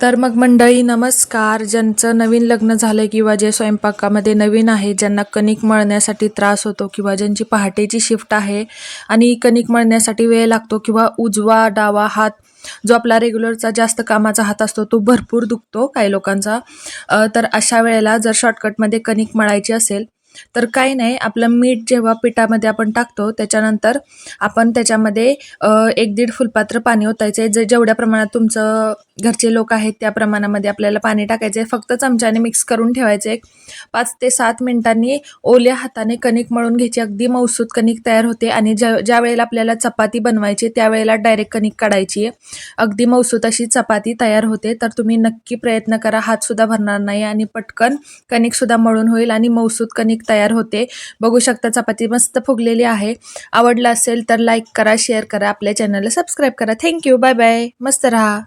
तर मग मंडळी नमस्कार. ज्यांचं नवीन लग्न झालं किंवा जे स्वयंपाकामध्ये नवीन आहे ज्यांना कणिक मळण्यासाठी त्रास होतो किंवा ज्यांची पहाटेची शिफ्ट आहे आणि कणिक मळण्यासाठी वेळ लागतो किंवा उजवा डावा हात जो आपला रेग्युलरचा जास्त कामाचा हात असतो तो भरपूर दुखतो काही लोकांचा. तर अशा वेळेला जर शॉर्टकटमध्ये कणिक मळायची असेल तर काही नाही आपलं मीठ जेव्हा पिठामध्ये आपण टाकतो त्याच्यानंतर आपण त्याच्यामध्ये एक दीड फुलपात्र पाणी ओतायचं आहे जे जेवढ्या प्रमाणात तुमचं घरचे लोक आहेत त्या प्रमाणामध्ये आपल्याला पाणी टाकायचं आहे फक्त चमच्याने मिक्स करून ठेवायचं एक पाच ते सात मिनिटांनी ओल्या हाताने कणिक मळून घ्यायची. अगदी मौसूद कणिक तयार होते आणि ज्या ज्या वेळेला आपल्याला चपाती बनवायची त्यावेळेला डायरेक्ट कणिक काढायची. आहे अगदी मौसूद अशी चपाती तयार होते. तर तुम्ही नक्की प्रयत्न करा. हातसुद्धा भरणार नाही आणि पटकन कणिकसुद्धा मळून होईल आणि मौसूद कणिक तयार होते. बघू शकता चपाती मस्त फुगलेली आहे. आवडलं असेल तर लाईक करा शेअर करा. आपल्या चॅनलला सबस्क्राईब करा. थँक्यू बाय बाय मस्त राहा.